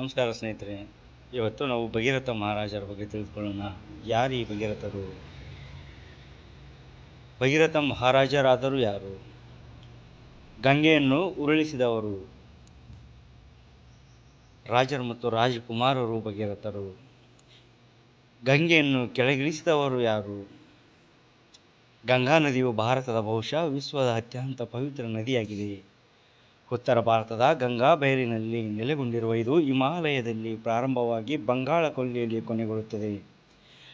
ನಮಸ್ಕಾರ ಸ್ನೇಹಿತರೆ, ಇವತ್ತು ನಾವು ಭಗೀರಥ ಮಹಾರಾಜರ ಬಗ್ಗೆ ತಿಳಿದುಕೊಳ್ಳೋಣ. ಯಾರು ಈ ಭಗೀರಥರು? ಭಗೀರಥ ಮಹಾರಾಜರಾದರೂ ಯಾರು? ಗಂಗೆಯನ್ನು ಉರುಳಿಸಿದವರು ರಾಜರು ಮತ್ತು ರಾಜಕುಮಾರರು ಭಗೀರಥರು. ಗಂಗೆಯನ್ನು ಕೆಳಗಿಳಿಸಿದವರು ಯಾರು? ಗಂಗಾ ನದಿಯು ಭಾರತದ ಬಹುಶಃ ವಿಶ್ವದ ಅತ್ಯಂತ ಪವಿತ್ರ ನದಿಯಾಗಿದೆ. ಉತ್ತರ ಭಾರತದ ಗಂಗಾ ಬಯಲಿನಲ್ಲಿ ನೆಲೆಗೊಂಡಿರುವ ಇದು ಹಿಮಾಲಯದಲ್ಲಿ ಪ್ರಾರಂಭವಾಗಿ ಬಂಗಾಳ ಕೊಲ್ಲಿಯಲ್ಲಿ ಕೊನೆಗೊಳ್ಳುತ್ತದೆ.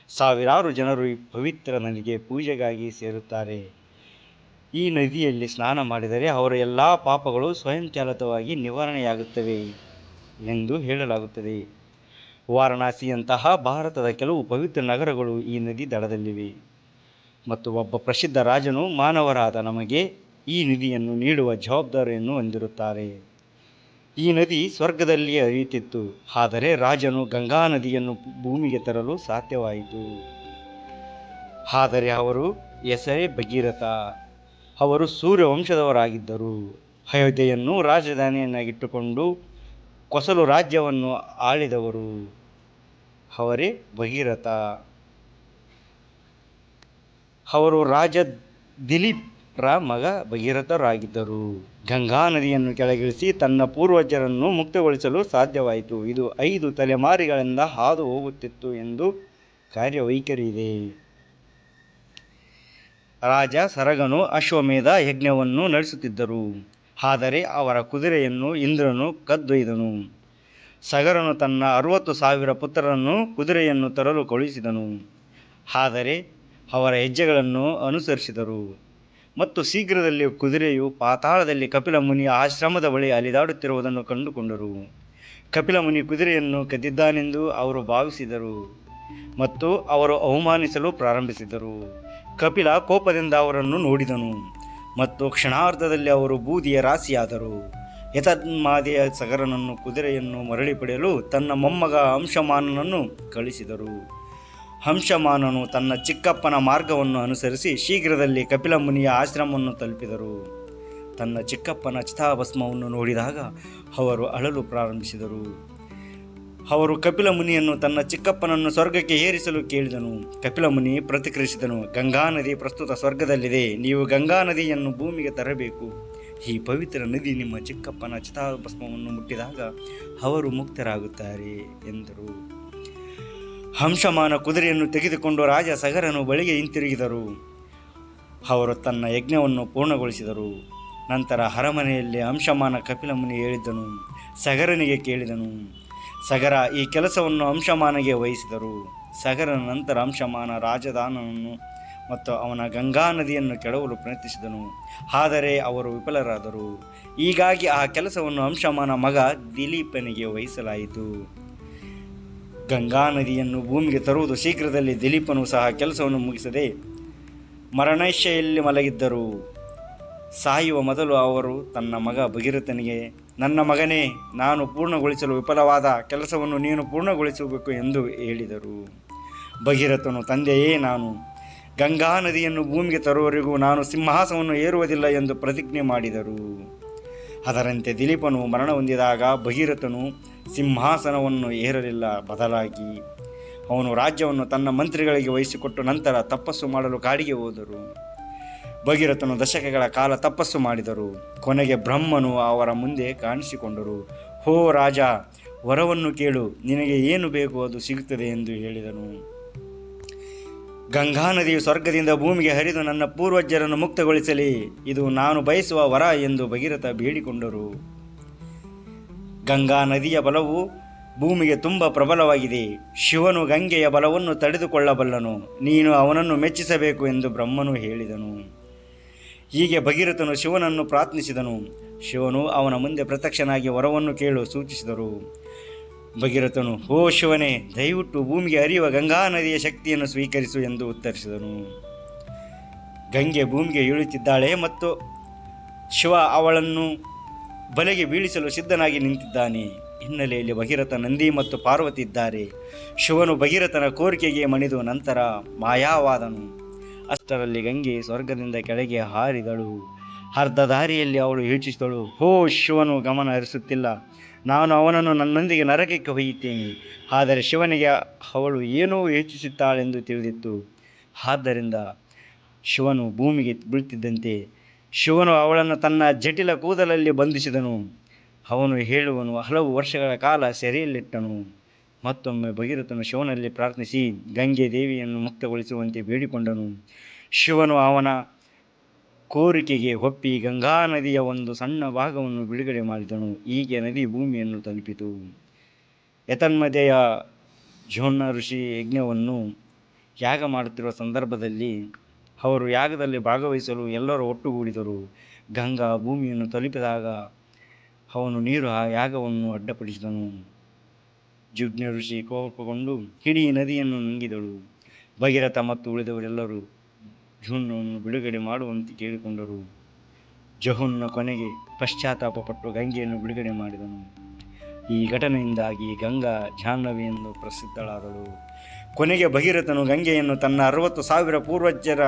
ಸಾವಿರಾರು ಜನರು ಈ ಪವಿತ್ರ ನದಿಗೆ ಪೂಜೆಗಾಗಿ ಸೇರುತ್ತಾರೆ. ಈ ನದಿಯಲ್ಲಿ ಸ್ನಾನ ಮಾಡಿದರೆ ಅವರ ಎಲ್ಲ ಪಾಪಗಳು ಸ್ವಯಂಚಾಲಿತವಾಗಿ ನಿವಾರಣೆಯಾಗುತ್ತವೆ ಎಂದು ಹೇಳಲಾಗುತ್ತದೆ. ವಾರಣಾಸಿಯಂತಹ ಭಾರತದ ಕೆಲವು ಪವಿತ್ರ ನಗರಗಳು ಈ ನದಿ ದಡದಲ್ಲಿವೆ. ಮತ್ತು ಒಬ್ಬ ಪ್ರಸಿದ್ಧ ರಾಜನು ಮಾನವರಾದ ನಮಗೆ ಈ ನಿಧಿಯನ್ನು ನೀಡುವ ಜವಾಬ್ದಾರಿಯನ್ನು ಹೊಂದಿರುತ್ತಾರೆ. ಈ ನದಿ ಸ್ವರ್ಗದಲ್ಲಿ ಹರಿಯುತ್ತಿತ್ತು. ಆದರೆ ರಾಜನು ಗಂಗಾ ನದಿಯನ್ನು ಭೂಮಿಗೆ ತರಲು ಸಾಧ್ಯವಾಯಿತು. ಆದರೆ ಅವರು ಹೆಸರೇ ಭಗೀರಥ. ಅವರು ಸೂರ್ಯವಂಶದವರಾಗಿದ್ದರು. ಅಯೋಧ್ಯೆಯನ್ನು ರಾಜಧಾನಿಯನ್ನಾಗಿಟ್ಟುಕೊಂಡು ಕೊಸಲು ರಾಜ್ಯವನ್ನು ಆಳಿದವರು ಅವರೇ ಭಗೀರಥ. ಅವರು ರಾಜ ದಿಲೀಪ್ರ ಮಗ ಭಗೀರಥರಾಗಿದ್ದರು. ಗಂಗಾ ನದಿಯನ್ನು ಕೆಳಗಿಳಿಸಿ ತನ್ನ ಪೂರ್ವಜರನ್ನು ಮುಕ್ತಗೊಳಿಸಲು ಸಾಧ್ಯವಾಯಿತು. ಇದು ಐದು ತಲೆಮಾರಿಗಳಿಂದ ಹಾದು ಹೋಗುತ್ತಿತ್ತು ಎಂದು ಕಾರ್ಯವೈಖರಿ ಇದೆ ರಾಜ, ಸರಗನು, ಅಶ್ವಮೇಧ ಯಜ್ಞವನ್ನು ನಡೆಸುತ್ತಿದ್ದರು. ಆದರೆ ಅವರ ಕುದುರೆಯನ್ನು ಇಂದ್ರನು ಕದ್ದೊಯ್ದನು. ಸಗರನು ತನ್ನ ಅರುವತ್ತು ಸಾವಿರ ಪುತ್ರರನ್ನು ಕುದುರೆಯನ್ನು ತರಲು ಕಳುಹಿಸಿದನು. ಆದರೆ ಅವರ ಹೆಜ್ಜೆಗಳನ್ನು ಅನುಸರಿಸಿದರು. ಮತ್ತು ಶೀಘ್ರದಲ್ಲೇ ಕುದುರೆಯು ಪಾತಾಳದಲ್ಲಿ ಕಪಿಲ ಮುನಿಯ ಆಶ್ರಮದ ಬಳಿ ಅಲೆದಾಡುತ್ತಿರುವುದನ್ನು ಕಂಡುಕೊಂಡರು. ಕಪಿಲ ಮುನಿ ಕುದುರೆಯನ್ನು ಕದ್ದಿದ್ದಾನೆಂದು ಅವರು ಭಾವಿಸಿದರು ಮತ್ತು ಅವರು ಅವಮಾನಿಸಲು ಪ್ರಾರಂಭಿಸಿದರು. ಕಪಿಲ ಕೋಪದಿಂದ ಅವರನ್ನು ನೋಡಿದನು ಮತ್ತು ಕ್ಷಣಾರ್ಧದಲ್ಲಿ ಅವರು ಬೂದಿಯ ರಾಶಿಯಾದರು. ಯತನ್ಮಾದೆಯ ಸಗರನನ್ನು ಕುದುರೆಯನ್ನು ಮರಳಿ ಪಡೆಯಲು ತನ್ನ ಮೊಮ್ಮಗ ಅಂಶಮಾನನನ್ನು ಕಳಿಸಿದರು ಹಂಸಮಾನನು ತನ್ನ ಚಿಕ್ಕಪ್ಪನ ಮಾರ್ಗವನ್ನು ಅನುಸರಿಸಿ ಶೀಘ್ರದಲ್ಲಿ ಕಪಿಲ ಮುನಿಯ ಆಶ್ರಮವನ್ನು ತಲುಪಿದರು. ತನ್ನ ಚಿಕ್ಕಪ್ಪನ ಚಿತಾಭಸ್ಮವನ್ನು ನೋಡಿದಾಗ ಅವರು ಅಳಲು ಪ್ರಾರಂಭಿಸಿದರು. ಅವರು ಕಪಿಲ ಮುನಿಯನ್ನು ತನ್ನ ಚಿಕ್ಕಪ್ಪನನ್ನು ಸ್ವರ್ಗಕ್ಕೆ ಏರಿಸಲು ಕೇಳಿದನು. ಕಪಿಲ ಮುನಿ ಪ್ರತಿಕ್ರಿಯಿಸಿದನು, ಗಂಗಾ ನದಿ ಪ್ರಸ್ತುತ ಸ್ವರ್ಗದಲ್ಲಿದೆ, ನೀವು ಗಂಗಾ ನದಿಯನ್ನು ಭೂಮಿಗೆ ತರಬೇಕು. ಈ ಪವಿತ್ರ ನದಿ ನಿಮ್ಮ ಚಿಕ್ಕಪ್ಪನ ಚಿತಾಭಸ್ಮವನ್ನು ಮುಟ್ಟಿದಾಗ ಅವರು ಮುಕ್ತರಾಗುತ್ತಾರೆ ಎಂದರು. ಹಂಸಮಾನ ಕುದುರೆಯನ್ನು ತೆಗೆದುಕೊಂಡು ರಾಜ ಸಗರನು ಬಳಿಗೆ ಹಿಂತಿರುಗಿದರು. ಅವರು ತನ್ನ ಯಜ್ಞವನ್ನು ಪೂರ್ಣಗೊಳಿಸಿದರು. ನಂತರ ಅರಮನೆಯಲ್ಲಿ ಅಂಶಮಾನ ಕಪಿಲಮುನಿ ಹೇಳಿದ್ದನು ಸಗರನಿಗೆ ಕೇಳಿದನು. ಸಗರ ಈ ಕೆಲಸವನ್ನು ಅಂಶಮಾನಗೆ ವಹಿಸಿದರು. ಸಗರನ ನಂತರ ಅಂಶಮಾನ ರಾಜಧಾನನನ್ನು ಮತ್ತು ಅವನ ಗಂಗಾ ನದಿಯನ್ನು ಕೆಡವಲು ಪ್ರಯತ್ನಿಸಿದನು. ಆದರೆ ಅವರು ವಿಫಲರಾದರು. ಹೀಗಾಗಿ ಆ ಕೆಲಸವನ್ನು ಅಂಶಮಾನ ಮಗ ದಿಲೀಪನಿಗೆ ವಹಿಸಲಾಯಿತು. ಗಂಗಾ ನದಿಯನ್ನು ಭೂಮಿಗೆ ತರುವುದು ಶೀಘ್ರದಲ್ಲಿ ದಿಲೀಪನು ಸಹ ಕೆಲಸವನ್ನು ಮುಗಿಸದೆ ಮರಣಶೆಯಲ್ಲಿ ಮಲಗಿದ್ದರು. ಸಾಯುವ ಮೊದಲು ಅವರು ತನ್ನ ಮಗ ಭಗೀರಥನಿಗೆ, ನನ್ನ ಮಗನೇ, ನಾನು ಪೂರ್ಣಗೊಳಿಸಲು ವಿಫಲವಾದ ಕೆಲಸವನ್ನು ನೀನು ಪೂರ್ಣಗೊಳಿಸಬೇಕು ಎಂದು ಹೇಳಿದರು. ಭಗೀರಥನು, ತಂದೆಯೇ, ನಾನು ಗಂಗಾ ನದಿಯನ್ನು ಭೂಮಿಗೆ ತರುವವರೆಗೂ ನಾನು ಸಿಂಹಾಸನವನ್ನು ಏರುವುದಿಲ್ಲ ಎಂದು ಪ್ರತಿಜ್ಞೆ ಮಾಡಿದರು. ಅದರಂತೆ ದಿಲೀಪನು ಮರಣ ಹೊಂದಿದಾಗ ಭಗೀರಥನು ಸಿಂಹಾಸನವನ್ನು ಏರಲಿಲ್ಲ. ಬದಲಾಗಿ ಅವನು ರಾಜ್ಯವನ್ನು ತನ್ನ ಮಂತ್ರಿಗಳಿಗೆ ವಹಿಸಿಕೊಟ್ಟು ನಂತರ ತಪಸ್ಸು ಮಾಡಲು ಕಾಡಿಗೆ ಹೋದರು. ಭಗೀರಥನು ದಶಕಗಳ ಕಾಲ ತಪಸ್ಸು ಮಾಡಿದರು. ಕೊನೆಗೆ ಬ್ರಹ್ಮನು ಅವರ ಮುಂದೆ ಕಾಣಿಸಿಕೊಂಡರು. ಹೋ ರಾಜ, ವರವನ್ನು ಕೇಳು. ನಿನಗೆ ಏನು ಬೇಕು ಅದು ಸಿಗುತ್ತದೆ ಎಂದು ಹೇಳಿದನು. ಗಂಗಾ ನದಿಯು ಸ್ವರ್ಗದಿಂದ ಭೂಮಿಗೆ ಹರಿದು ನನ್ನ ಪೂರ್ವಜರನ್ನು ಮುಕ್ತಗೊಳಿಸಲಿ. ಇದು ನಾನು ಬಯಸುವ ವರ ಎಂದು ಭಗೀರಥ ಬೇಡಿಕೊಂಡರು. ಗಂಗಾ ನದಿಯ ಬಲವು ಭೂಮಿಗೆ ತುಂಬ ಪ್ರಬಲವಾಗಿದೆ. ಶಿವನು ಗಂಗೆಯ ಬಲವನ್ನು ತಡೆದುಕೊಳ್ಳಬಲ್ಲನು. ನೀನು ಅವನನ್ನು ಮೆಚ್ಚಿಸಬೇಕು ಎಂದು ಬ್ರಹ್ಮನು ಹೇಳಿದನು. ಹೀಗೆ ಭಗೀರಥನು ಶಿವನನ್ನು ಪ್ರಾರ್ಥಿಸಿದನು. ಶಿವನು ಅವನ ಮುಂದೆ ಪ್ರತ್ಯಕ್ಷನಾಗಿ ವರವನ್ನು ಕೇಳು ಸೂಚಿಸಿದರು. ಭಗೀರಥನು, ಹೋ ಶಿವನೇ, ದಯವಿಟ್ಟು ಭೂಮಿಗೆ ಹರಿಯುವ ಗಂಗಾ ನದಿಯ ಶಕ್ತಿಯನ್ನು ಸ್ವೀಕರಿಸು ಎಂದು ಉತ್ತರಿಸಿದನು. ಗಂಗೆ ಭೂಮಿಗೆ ಏಳುತ್ತಿದ್ದಾಳೆ ಮತ್ತು ಶಿವ ಅವಳನ್ನು ಬಲೆಗೆ ಬೀಳಿಸಲು ಸಿದ್ಧನಾಗಿ ನಿಂತಿದ್ದಾನೆ. ಹಿನ್ನೆಲೆಯಲ್ಲಿ ಭಗೀರಥ ನಂದಿ ಮತ್ತು ಪಾರ್ವತಿ ಇದ್ದಾರೆ. ಶಿವನು ಭಗೀರಥನ ಕೋರಿಕೆಗೆ ಮಣಿದು ನಂತರ ಮಾಯಾವಾದನು. ಅಷ್ಟರಲ್ಲಿ ಗಂಗೆ ಸ್ವರ್ಗದಿಂದ ಕೆಳಗೆ ಹಾರಿದಳು. ಅರ್ಧ ದಾರಿಯಲ್ಲಿ ಅವಳು ಯೋಚಿಸಿದಳು ಹೋ ಶಿವನು, ಗಮನ ಹರಿಸುತ್ತಿಲ್ಲ. ನಾನು ಅವನನ್ನು ನನ್ನೊಂದಿಗೆ ನರಕಕ್ಕೆ ಒಯ್ಯುತ್ತೇನೆ. ಆದರೆ ಶಿವನಿಗೆ ಅವಳು ಏನೋ ಯೋಚಿಸುತ್ತಾಳೆಂದು ತಿಳಿದಿತ್ತು. ಆದ್ದರಿಂದ ಶಿವನು ಭೂಮಿಗೆ ಬೀಳ್ತಿದ್ದಂತೆ ಶಿವನು ಅವಳನ್ನು ತನ್ನ ಜಟಿಲ ಕೂದಲಲ್ಲಿ ಬಂಧಿಸಿದನು. ಅವನು ಹೇಳುವನು, ಹಲವು ವರ್ಷಗಳ ಕಾಲ ಸೆರೆಯಲ್ಲಿಟ್ಟನು. ಮತ್ತೊಮ್ಮೆ ಭಗೀರಥನು ಶಿವನಲ್ಲಿ ಪ್ರಾರ್ಥಿಸಿ, ಗಂಗೆ ದೇವಿಯನ್ನು ಮುಕ್ತಗೊಳಿಸುವಂತೆ ಬೇಡಿಕೊಂಡನು. ಶಿವನು ಅವನ ಕೋರಿಕೆಗೆ ಒಪ್ಪಿ ಗಂಗಾ ನದಿಯ ಒಂದು ಸಣ್ಣ ಭಾಗವನ್ನು ಬಿಡುಗಡೆ ಮಾಡಿದನು. ಹೀಗೆ ನದಿ ಭೂಮಿಯನ್ನು ತಲುಪಿತು. ಯತನ್ಮದೆಯ ಜೋನ್ನ ಋಷಿ ಯಜ್ಞವನ್ನು ಯಾಗ ಮಾಡುತ್ತಿರುವ ಸಂದರ್ಭದಲ್ಲಿ ಅವರು ಯಾಗದಲ್ಲಿ ಭಾಗವಹಿಸಲು ಎಲ್ಲರೂ ಒಟ್ಟುಗೂಡಿದರು. ಗಂಗಾ ಭೂಮಿಯನ್ನು ತಲುಪಿದಾಗ ಅವನು ನೀರು ಆ ಯಾಗವನ್ನು ಅಡ್ಡಪಡಿಸಿದನು. ಋಷಿ ಕೋಪಗೊಂಡು ಇಡೀ ನದಿಯನ್ನು ನುಂಗಿದಳು. ಭಗೀರಥ ಮತ್ತು ಉಳಿದವರೆಲ್ಲರೂ ಜುನ್ನನ್ನು ಬಿಡುಗಡೆ ಮಾಡುವಂತೆ ಕೇಳಿಕೊಂಡರು. ಜಹುನ್ನ ಕೊನೆಗೆ ಪಶ್ಚಾತ್ತಾಪಪಟ್ಟು ಗಂಗೆಯನ್ನು ಬಿಡುಗಡೆ ಮಾಡಿದನು. ಈ ಘಟನೆಯಿಂದಾಗಿ ಗಂಗಾ ಜಾಹ್ನವಿ ಎಂದು ಪ್ರಸಿದ್ಧಳಾದಳು. ಕೊನೆಗೆ ಭಗೀರಥನು ಗಂಗೆಯನ್ನು ತನ್ನ ಅರವತ್ತು ಸಾವಿರ ಪೂರ್ವಜರ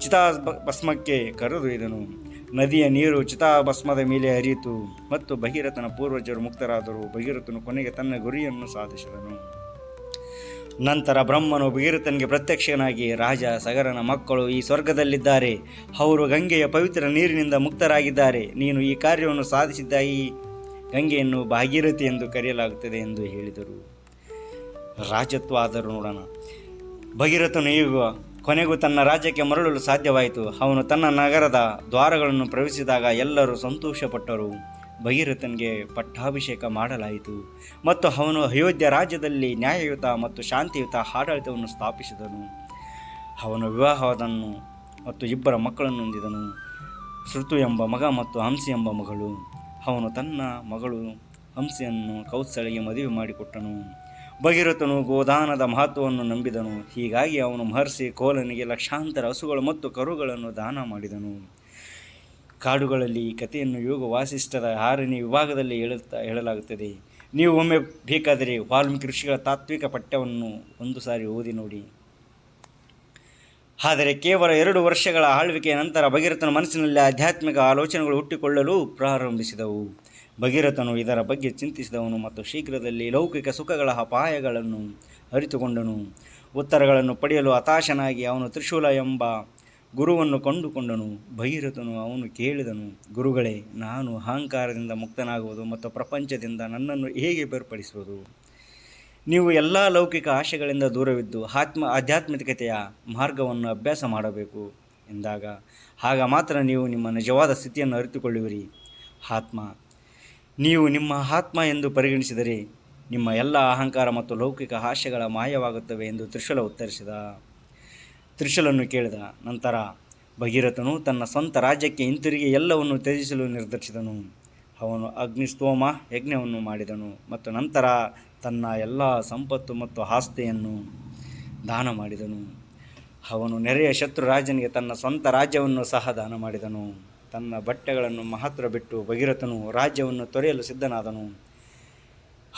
ಚಿತಾಭಸ್ಮಕ್ಕೆ ಕರೆದೊಯ್ದನು. ನದಿಯ ನೀರು ಚಿತಾಭಸ್ಮದ ಮೇಲೆ ಹರಿಯಿತು ಮತ್ತು ಭಗೀರಥನ ಪೂರ್ವಜರು ಮುಕ್ತರಾದರು. ಭಗೀರಥನು ಕೊನೆಗೆ ತನ್ನ ಗುರಿಯನ್ನು ಸಾಧಿಸಿದನು. ನಂತರ ಬ್ರಹ್ಮನು ಭಗೀರಥನಿಗೆ ಪ್ರತ್ಯಕ್ಷನಾಗಿ, ರಾಜ, ಸಗರನ ಮಕ್ಕಳು ಈ ಸ್ವರ್ಗದಲ್ಲಿದ್ದಾರೆ. ಅವರು ಗಂಗೆಯ ಪವಿತ್ರ ನೀರಿನಿಂದ ಮುಕ್ತರಾಗಿದ್ದಾರೆ. ನೀನು ಈ ಕಾರ್ಯವನ್ನು ಸಾಧಿಸಿದ್ದ ಈ ಗಂಗೆಯನ್ನು ಭಾಗೀರಥಿ ಎಂದು ಕರೆಯಲಾಗುತ್ತದೆ ಎಂದು ಹೇಳಿದರು. ರಾಜತ್ವ ಆದರೂ ನೋಡೋಣ. ಭಗೀರಥನು ಈಗ ಕೊನೆಗೂ ತನ್ನ ರಾಜ್ಯಕ್ಕೆ ಮರಳಲು ಸಾಧ್ಯವಾಯಿತು. ಅವನು ತನ್ನ ನಗರದ ದ್ವಾರಗಳನ್ನು ಪ್ರವೇಶಿಸಿದಾಗ ಎಲ್ಲರೂ ಸಂತೋಷಪಟ್ಟರು. ಭಗೀರಥನಿಗೆ ಪಟ್ಟಾಭಿಷೇಕ ಮಾಡಲಾಯಿತು ಮತ್ತು ಅವನು ಅಯೋಧ್ಯ ರಾಜ್ಯದಲ್ಲಿ ನ್ಯಾಯಯುತ ಮತ್ತು ಶಾಂತಿಯುತ ಆಡಳಿತವನ್ನು ಸ್ಥಾಪಿಸಿದನು. ಅವನು ವಿವಾಹವನ್ನು ಮತ್ತು ಇಬ್ಬರ ಮಕ್ಕಳನ್ನು ಹೊಂದಿದನು. ಶೃತು ಎಂಬ ಮಗ ಮತ್ತು ಹಂಸಿ ಎಂಬ ಮಗಳು. ಅವನು ತನ್ನ ಮಗಳು ಹಂಸಿಯನ್ನು ಕೌತ್ಸಳಿಗೆ ಮದುವೆ ಮಾಡಿಕೊಟ್ಟನು. ಭಗೀರಥನು ಗೋದಾನದ ಮಹತ್ವವನ್ನು ನಂಬಿದನು. ಹೀಗಾಗಿ ಅವನು ಮಹರ್ಷಿ ಕೋಲನಿಗೆ ಲಕ್ಷಾಂತರ ಹಸುಗಳು ಮತ್ತು ಕರುಗಳನ್ನು ದಾನ ಮಾಡಿದನು. ಕಾಡುಗಳಲ್ಲಿ ಈ ಕಥೆಯನ್ನು ಯೋಗ ವಾಸಿಷ್ಠರ ಆರನೇ ವಿಭಾಗದಲ್ಲಿ ಹೇಳುತ್ತಾ ಹೇಳಲಾಗುತ್ತದೆ. ನೀವು ಒಮ್ಮೆ ಬೇಕಾದರೆ ವಾಲ್ಮೀಕಿ ಋಷಿಗಳ ತಾತ್ವಿಕ ಪಠ್ಯವನ್ನು ಒಂದು ಸಾರಿ ಓದಿ ನೋಡಿ. ಆದರೆ ಕೇವಲ ಎರಡು ವರ್ಷಗಳ ಆಳ್ವಿಕೆಯ ನಂತರ ಭಗೀರಥನ ಮನಸ್ಸಿನಲ್ಲಿ ಆಧ್ಯಾತ್ಮಿಕ ಆಲೋಚನೆಗಳು ಹುಟ್ಟಿಕೊಳ್ಳಲು ಪ್ರಾರಂಭಿಸಿದವು. ಭಗೀರಥನು ಇದರ ಬಗ್ಗೆ ಚಿಂತಿಸಿದವನು ಮತ್ತು ಶೀಘ್ರದಲ್ಲಿ ಲೌಕಿಕ ಸುಖಗಳ ಅಪಾಯಗಳನ್ನು ಅರಿತುಕೊಂಡನು. ಉತ್ತರಗಳನ್ನು ಪಡೆಯಲು ಹತಾಶನಾಗಿ ಅವನು ತ್ರಿಶೂಲ ಎಂಬ ಗುರುವನ್ನು ಕಂಡುಕೊಂಡನು ಭಗೀರಥನು ಅವನು ಕೇಳಿದನು, ಗುರುಗಳೇ, ನಾನು ಅಹಂಕಾರದಿಂದ ಮುಕ್ತನಾಗುವುದು ಮತ್ತು ಪ್ರಪಂಚದಿಂದ ನನ್ನನ್ನು ಹೇಗೆ ಬೇರ್ಪಡಿಸುವುದು? ನೀವು ಎಲ್ಲ ಲೌಕಿಕ ಆಶೆಗಳಿಂದ ದೂರವಿದ್ದು ಆತ್ಮ, ಆಧ್ಯಾತ್ಮಿಕತೆಯ ಮಾರ್ಗವನ್ನು ಅಭ್ಯಾಸ ಮಾಡಬೇಕು ಎಂದಾಗ, ಆಗ ಮಾತ್ರ ನೀವು ನಿಮ್ಮ ನಿಜವಾದ ಸ್ಥಿತಿಯನ್ನು ಅರಿತುಕೊಳ್ಳುವಿರಿ. ಆತ್ಮ, ನೀವು ನಿಮ್ಮ ಆತ್ಮ ಎಂದು ಪರಿಗಣಿಸಿದರೆ ನಿಮ್ಮ ಎಲ್ಲ ಅಹಂಕಾರ ಮತ್ತು ಲೌಕಿಕ ಆಶೆಗಳ ಮಾಯವಾಗುತ್ತವೆ ಎಂದು ತ್ರಿಶೂಲ ಉತ್ತರಿಸಿದ. ತ್ರಿಶೂಲನ್ನು ಕೇಳಿದ ನಂತರ ಭಗೀರಥನು ತನ್ನ ಸ್ವಂತ ರಾಜ್ಯಕ್ಕೆ ಹಿಂತಿರುಗಿ ಎಲ್ಲವನ್ನು ತ್ಯಜಿಸಲು ನಿರ್ಧರಿಸಿದನು. ಅವನು ಅಗ್ನಿಸ್ತೋಮ ಯಜ್ಞವನ್ನು ಮಾಡಿದನು ಮತ್ತು ನಂತರ ತನ್ನ ಎಲ್ಲ ಸಂಪತ್ತು ಮತ್ತು ಆಸ್ತಿಯನ್ನು ದಾನ ಮಾಡಿದನು. ಅವನು ನೆರೆಯ ಶತ್ರು ರಾಜನಿಗೆ ತನ್ನ ಸ್ವಂತ ರಾಜ್ಯವನ್ನು ಸಹ ದಾನ ಮಾಡಿದನು. ತನ್ನ ಬಟ್ಟೆಗಳನ್ನು ಮಹತ್ವ ಬಿಟ್ಟು ಭಗೀರಥನು ರಾಜ್ಯವನ್ನು ತೊರೆಯಲು ಸಿದ್ಧನಾದನು.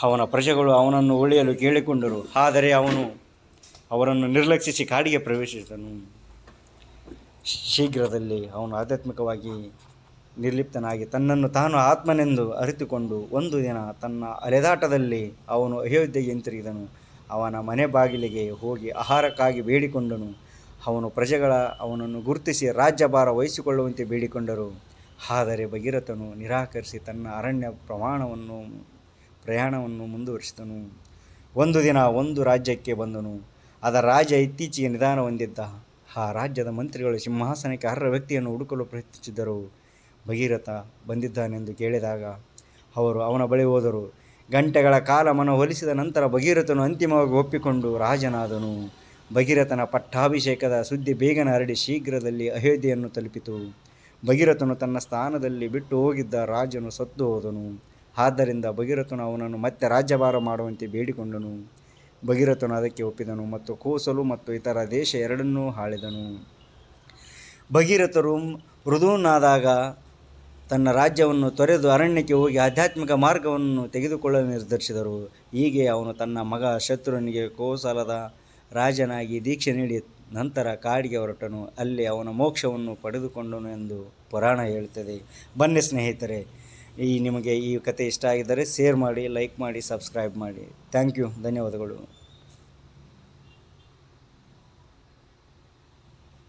ಅವನ ಪ್ರಜೆಗಳು ಅವನನ್ನು ಉಳಿಯಲು ಕೇಳಿಕೊಂಡರು. ಆದರೆ ಅವನು ಅವರನ್ನು ನಿರ್ಲಕ್ಷಿಸಿ ಕಾಡಿಗೆ ಪ್ರವೇಶಿಸಿದನು. ಶೀಘ್ರದಲ್ಲಿ ಅವನು ಆಧ್ಯಾತ್ಮಿಕವಾಗಿ ನಿರ್ಲಿಪ್ತನಾಗಿ ತನ್ನನ್ನು ತಾನು ಆತ್ಮನೆಂದು ಅರಿತುಕೊಂಡು ಒಂದು ದಿನ ತನ್ನ ಅಲೆದಾಟದಲ್ಲಿ ಅವನು ಅಯೋಧ್ಯೆಗೆ ಹಿಂತಿರುಗಿದನು. ಅವನ ಮನೆ ಬಾಗಿಲಿಗೆ ಹೋಗಿ ಆಹಾರಕ್ಕಾಗಿ ಬೇಡಿಕೊಂಡನು. ಅವನು ಪ್ರಜೆಗಳ ಅವನನ್ನು ಗುರುತಿಸಿ ರಾಜ್ಯಭಾರ ವಹಿಸಿಕೊಳ್ಳುವಂತೆ ಬೇಡಿಕೊಂಡರು. ಆದರೆ ಭಗೀರಥನು ನಿರಾಕರಿಸಿ ತನ್ನ ಅರಣ್ಯ ಪ್ರಮಾಣವನ್ನು, ಪ್ರಯಾಣವನ್ನು ಮುಂದುವರಿಸಿದನು. ಒಂದು ದಿನ ಒಂದು ರಾಜ್ಯಕ್ಕೆ ಬಂದನು. ಅದರ ರಾಜ ಇತ್ತೀಚೆಗೆ ನಿಧಾನ ಹೊಂದಿದ್ದ. ಆ ರಾಜ್ಯದ ಮಂತ್ರಿಗಳು ಸಿಂಹಾಸನಕ್ಕೆ ಅರ್ಹ ವ್ಯಕ್ತಿಯನ್ನು ಹುಡುಕಲು ಪ್ರಯತ್ನಿಸಿದ್ದರು. ಭಗೀರಥ ಬಂದಿದ್ದಾನೆಂದು ಕೇಳಿದಾಗ ಅವರು ಅವನ ಬಳಿ ಹೋದರು. ಗಂಟೆಗಳ ಕಾಲ ಮನವೊಲಿಸಿದ ನಂತರ ಭಗೀರಥನು ಅಂತಿಮವಾಗಿ ಒಪ್ಪಿಕೊಂಡು ರಾಜನಾದನು. ಭಗೀರಥನ ಪಟ್ಟಾಭಿಷೇಕದ ಸುದ್ದಿ ಬೇಗನೆ ಹರಡಿ ಶೀಘ್ರದಲ್ಲಿ ಅಯೋಧ್ಯೆಯನ್ನು ತಲುಪಿತು. ಭಗೀರಥನು ತನ್ನ ಸ್ಥಾನದಲ್ಲಿ ಬಿಟ್ಟು ಹೋಗಿದ್ದ ರಾಜನು ಸತ್ತು ಹೋದನು. ಆದ್ದರಿಂದ ಭಗೀರಥನು ಅವನನ್ನು ಮತ್ತೆ ರಾಜ್ಯಭಾರ ಮಾಡುವಂತೆ ಬೇಡಿಕೊಂಡನು. ಭಗೀರಥನು ಅದಕ್ಕೆ ಒಪ್ಪಿದನು ಮತ್ತು ಕೋಸಲು ಮತ್ತು ಇತರ ದೇಶ ಎರಡನ್ನೂ ಆಳಿದನು ಭಗೀರಥರು ಮೃದುನಾದಾಗ ತನ್ನ ರಾಜ್ಯವನ್ನು ತೊರೆದು ಅರಣ್ಯಕ್ಕೆ ಹೋಗಿ ಆಧ್ಯಾತ್ಮಿಕ ಮಾರ್ಗವನ್ನು ತೆಗೆದುಕೊಳ್ಳಲು ನಿರ್ಧರಿಸಿದರು. ಹೀಗೆ ಅವನು ತನ್ನ ಮಗ ಶತ್ರುನಿಗೆ ಕೋಸಲದ ರಾಜನಾಗಿ ದೀಕ್ಷೆ ನೀಡಿ ನಂತರ ಕಾಡಿಗೆ ಹೊರಟನು. ಅಲ್ಲಿ ಅವನ ಮೋಕ್ಷವನ್ನು ಪಡೆದುಕೊಂಡನು ಎಂದು ಪುರಾಣ ಹೇಳುತ್ತದೆ. ಬನ್ನಿ ಸ್ನೇಹಿತರೆ ಈ ನಿಮಗೆ ಈ ಕತೆ ಇಷ್ಟ ಆಗಿದ್ದರೆ ಶೇರ್ ಮಾಡಿ ಲೈಕ್ ಮಾಡಿ ಸಬ್ಸ್ಕ್ರೈಬ್ ಮಾಡಿ. ಥ್ಯಾಂಕ್ ಯು ಧನ್ಯವಾದಗಳು.